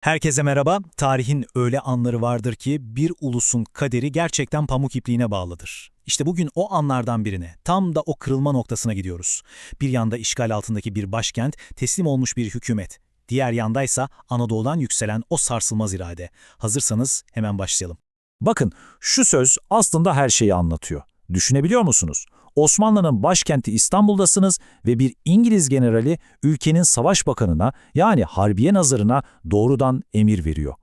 Herkese merhaba. Tarihin öyle anları vardır ki bir ulusun kaderi gerçekten pamuk ipliğine bağlıdır. İşte bugün o anlardan birine, tam da o kırılma noktasına gidiyoruz. Bir yanda işgal altındaki bir başkent, teslim olmuş bir hükümet. Diğer yandaysa Anadolu'dan yükselen o sarsılmaz irade. Hazırsanız hemen başlayalım. Bakın şu söz aslında her şeyi anlatıyor. Düşünebiliyor musunuz? Osmanlı'nın başkenti İstanbul'dasınız ve bir İngiliz generali ülkenin savaş bakanına yani harbiye nazırına doğrudan emir veriyor.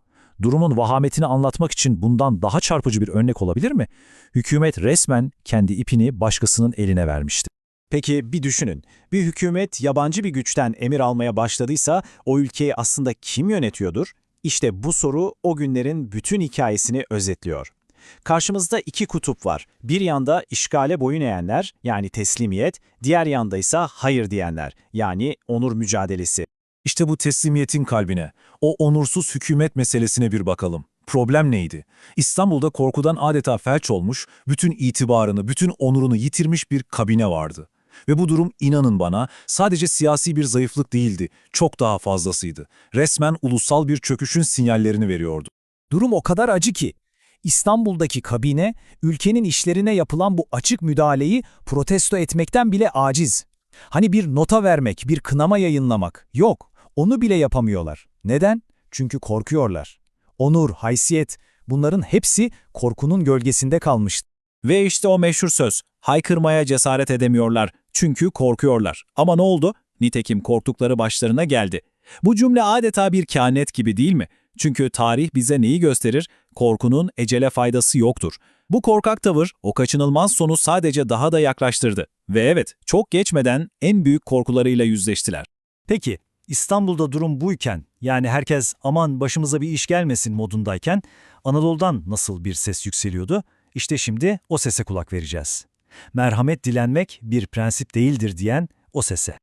Durumun vahametini anlatmak için bundan daha çarpıcı bir örnek olabilir mi? Hükümet resmen kendi ipini başkasının eline vermişti. Peki bir düşünün. Bir hükümet yabancı bir güçten emir almaya başladıysa o ülkeyi aslında kim yönetiyordur? İşte bu soru o günlerin bütün hikayesini özetliyor. Karşımızda iki kutup var. Bir yanda işgale boyun eğenler yani teslimiyet, diğer yanda ise hayır diyenler yani onur mücadelesi. İşte bu teslimiyetin kalbine, o onursuz hükümet meselesine bir bakalım. Problem neydi? İstanbul'da korkudan adeta felç olmuş, bütün itibarını, bütün onurunu yitirmiş bir kabine vardı. Ve bu durum inanın bana sadece siyasi bir zayıflık değildi, çok daha fazlasıydı. Resmen ulusal bir çöküşün sinyallerini veriyordu. Durum o kadar acı ki, İstanbul'daki kabine, ülkenin işlerine yapılan bu açık müdahaleyi protesto etmekten bile aciz. Hani bir nota vermek, bir kınama yayınlamak, yok, onu bile yapamıyorlar. Neden? Çünkü korkuyorlar. Onur, haysiyet, bunların hepsi korkunun gölgesinde kalmıştı. Ve işte o meşhur söz, haykırmaya cesaret edemiyorlar çünkü korkuyorlar. Ama ne oldu? Nitekim korktukları başlarına geldi. Bu cümle adeta bir kehanet gibi değil mi? Çünkü tarih bize neyi gösterir? Korkunun ecele faydası yoktur. Bu korkak tavır o kaçınılmaz sonu sadece daha da yaklaştırdı. Ve evet, çok geçmeden en büyük korkularıyla yüzleştiler. Peki, İstanbul'da durum buyken, yani herkes aman başımıza bir iş gelmesin modundayken, Anadolu'dan nasıl bir ses yükseliyordu? İşte şimdi o sese kulak vereceğiz. Merhamet dilenmek bir prensip değildir diyen o sese.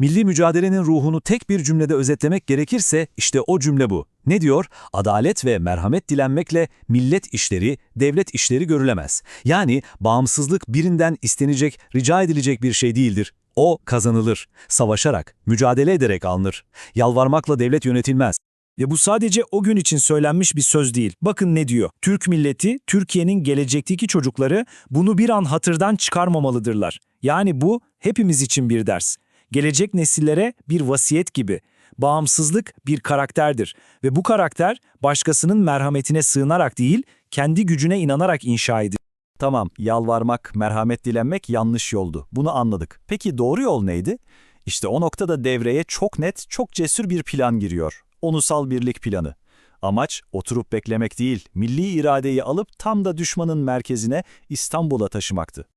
Milli mücadelenin ruhunu tek bir cümlede özetlemek gerekirse işte o cümle bu. Ne diyor? Adalet ve merhamet dilenmekle millet işleri, devlet işleri görülemez. Yani bağımsızlık birinden istenecek, rica edilecek bir şey değildir. O kazanılır. Savaşarak, mücadele ederek alınır. Yalvarmakla devlet yönetilmez. Ve bu sadece o gün için söylenmiş bir söz değil. Bakın ne diyor. Türk milleti, Türkiye'nin gelecekteki çocukları bunu bir an hatırdan çıkarmamalıdırlar. Yani bu hepimiz için bir ders. Gelecek nesillere bir vasiyet gibi. Bağımsızlık bir karakterdir ve bu karakter başkasının merhametine sığınarak değil, kendi gücüne inanarak inşa edilir. Tamam, yalvarmak, merhamet dilenmek yanlış yoldu. Bunu anladık. Peki doğru yol neydi? İşte o noktada devreye çok net, çok cesur bir plan giriyor. Onusal birlik planı. Amaç oturup beklemek değil, milli iradeyi alıp tam da düşmanın merkezine İstanbul'a taşımaktı.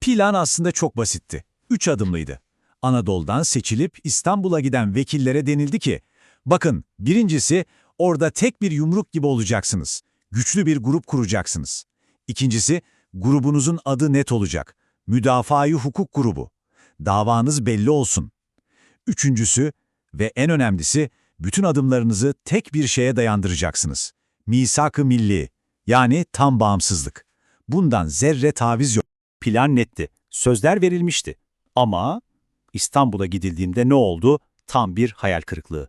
Plan aslında çok basitti. Üç adımlıydı. Anadolu'dan seçilip İstanbul'a giden vekillere denildi ki, bakın birincisi orada tek bir yumruk gibi olacaksınız. Güçlü bir grup kuracaksınız. İkincisi, grubunuzun adı net olacak. Müdafaa-i Hukuk Grubu. Davanız belli olsun. Üçüncüsü ve en önemlisi, bütün adımlarınızı tek bir şeye dayandıracaksınız. Misak-ı milli, yani tam bağımsızlık. Bundan zerre taviz yok. Plan netti. Sözler verilmişti. Ama İstanbul'a gidildiğinde ne oldu? Tam bir hayal kırıklığı.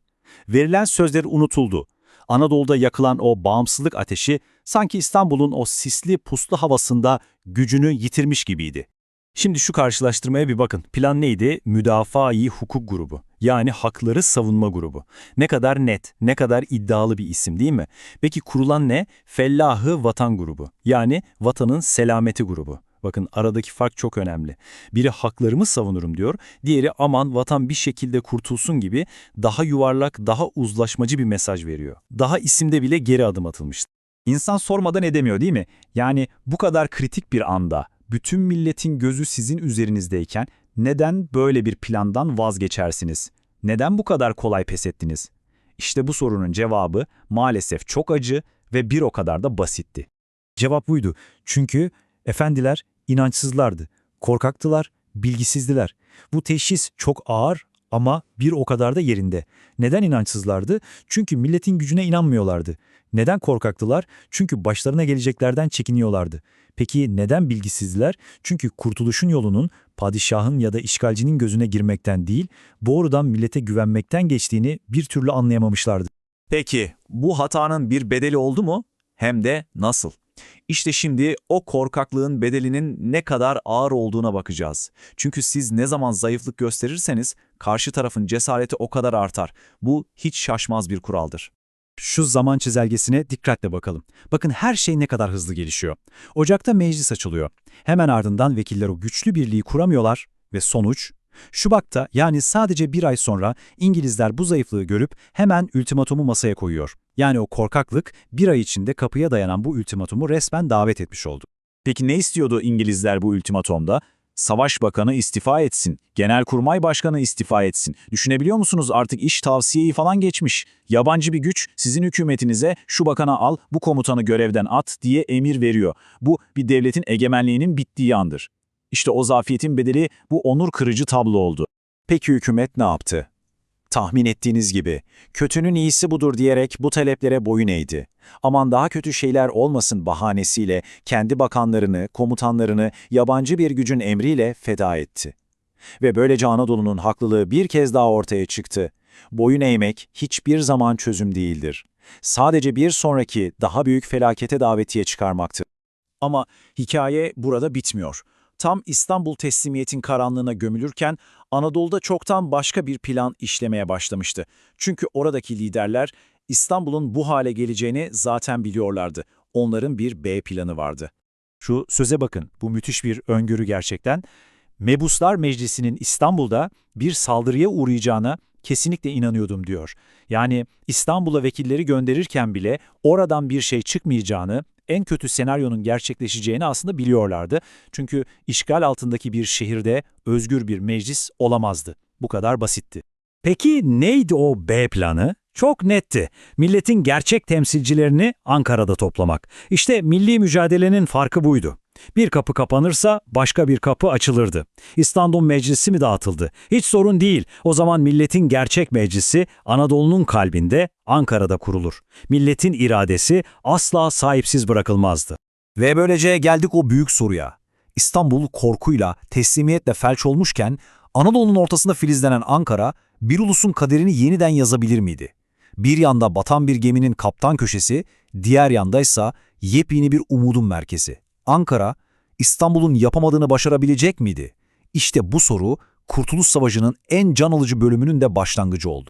Verilen sözler unutuldu. Anadolu'da yakılan o bağımsızlık ateşi sanki İstanbul'un o sisli puslu havasında gücünü yitirmiş gibiydi. Şimdi şu karşılaştırmaya bir bakın. Plan neydi? Müdafaa-i hukuk grubu. Yani hakları savunma grubu. Ne kadar net, ne kadar iddialı bir isim değil mi? Peki kurulan ne? Fellahı vatan grubu. Yani vatanın selameti grubu. Bakın aradaki fark çok önemli. Biri haklarımı savunurum diyor, diğeri aman vatan bir şekilde kurtulsun gibi daha yuvarlak, daha uzlaşmacı bir mesaj veriyor. Daha isimde bile geri adım atılmış. İnsan sormadan edemiyor değil mi? Yani bu kadar kritik bir anda, bütün milletin gözü sizin üzerinizdeyken neden böyle bir plandan vazgeçersiniz? Neden bu kadar kolay pes ettiniz? İşte bu sorunun cevabı maalesef çok acı ve bir o kadar da basitti. Cevap buydu. Çünkü efendiler inançsızlardı, korkaktılar, bilgisizdiler. Bu teşhis çok ağır ama bir o kadar da yerinde. Neden inançsızlardı? Çünkü milletin gücüne inanmıyorlardı. Neden korkaktılar? Çünkü başlarına geleceklerden çekiniyorlardı. Peki neden bilgisizdiler? Çünkü kurtuluşun yolunun padişahın ya da işgalcinin gözüne girmekten değil, doğrudan millete güvenmekten geçtiğini bir türlü anlayamamışlardı. Peki bu hatanın bir bedeli oldu mu? Hem de nasıl? İşte şimdi o korkaklığın bedelinin ne kadar ağır olduğuna bakacağız. Çünkü siz ne zaman zayıflık gösterirseniz karşı tarafın cesareti o kadar artar. Bu hiç şaşmaz bir kuraldır. Şu zaman çizelgesine dikkatle bakalım. Bakın her şey ne kadar hızlı gelişiyor. Ocakta meclis açılıyor. Hemen ardından vekiller o güçlü birliği kuramıyorlar ve sonuç Şubat'ta yani sadece bir ay sonra İngilizler bu zayıflığı görüp hemen ultimatomu masaya koyuyor. Yani o korkaklık bir ay içinde kapıya dayanan bu ultimatomu resmen davet etmiş oldu. Peki ne istiyordu İngilizler bu ultimatomda? Savaş bakanı istifa etsin, genelkurmay başkanı istifa etsin. Düşünebiliyor musunuz artık iş tavsiyeyi falan geçmiş. Yabancı bir güç sizin hükümetinize şu bakana al, bu komutanı görevden at diye emir veriyor. Bu bir devletin egemenliğinin bittiği andır. İşte o zafiyetin bedeli bu onur kırıcı tablo oldu. Peki hükümet ne yaptı? Tahmin ettiğiniz gibi, kötünün iyisi budur diyerek bu taleplere boyun eğdi. Aman daha kötü şeyler olmasın bahanesiyle kendi bakanlarını, komutanlarını yabancı bir gücün emriyle feda etti. Ve böylece Anadolu'nun haklılığı bir kez daha ortaya çıktı. Boyun eğmek hiçbir zaman çözüm değildir. Sadece bir sonraki daha büyük felakete davetiye çıkarmaktır. Ama hikaye burada bitmiyor. Tam İstanbul teslimiyetin karanlığına gömülürken Anadolu'da çoktan başka bir plan işlemeye başlamıştı. Çünkü oradaki liderler İstanbul'un bu hale geleceğini zaten biliyorlardı. Onların bir B planı vardı. Şu söze bakın, bu müthiş bir öngörü gerçekten. Mebuslar Meclisi'nin İstanbul'da bir saldırıya uğrayacağına kesinlikle inanıyordum diyor. Yani İstanbul'a vekilleri gönderirken bile oradan bir şey çıkmayacağını, en kötü senaryonun gerçekleşeceğini aslında biliyorlardı. Çünkü işgal altındaki bir şehirde özgür bir meclis olamazdı. Bu kadar basitti. Peki neydi o B planı? Çok netti. Milletin gerçek temsilcilerini Ankara'da toplamak. İşte milli mücadelenin farkı buydu. Bir kapı kapanırsa başka bir kapı açılırdı. İstanbul Meclisi mi dağıtıldı? Hiç sorun değil. O zaman milletin gerçek meclisi Anadolu'nun kalbinde Ankara'da kurulur. Milletin iradesi asla sahipsiz bırakılmazdı. Ve böylece geldik o büyük soruya. İstanbul korkuyla, teslimiyetle felç olmuşken Anadolu'nun ortasında filizlenen Ankara bir ulusun kaderini yeniden yazabilir miydi? Bir yanda batan bir geminin kaptan köşesi, diğer yandaysa yepyeni bir umudun merkezi. Ankara, İstanbul'un yapamadığını başarabilecek miydi? İşte bu soru Kurtuluş Savaşı'nın en can alıcı bölümünün de başlangıcı oldu.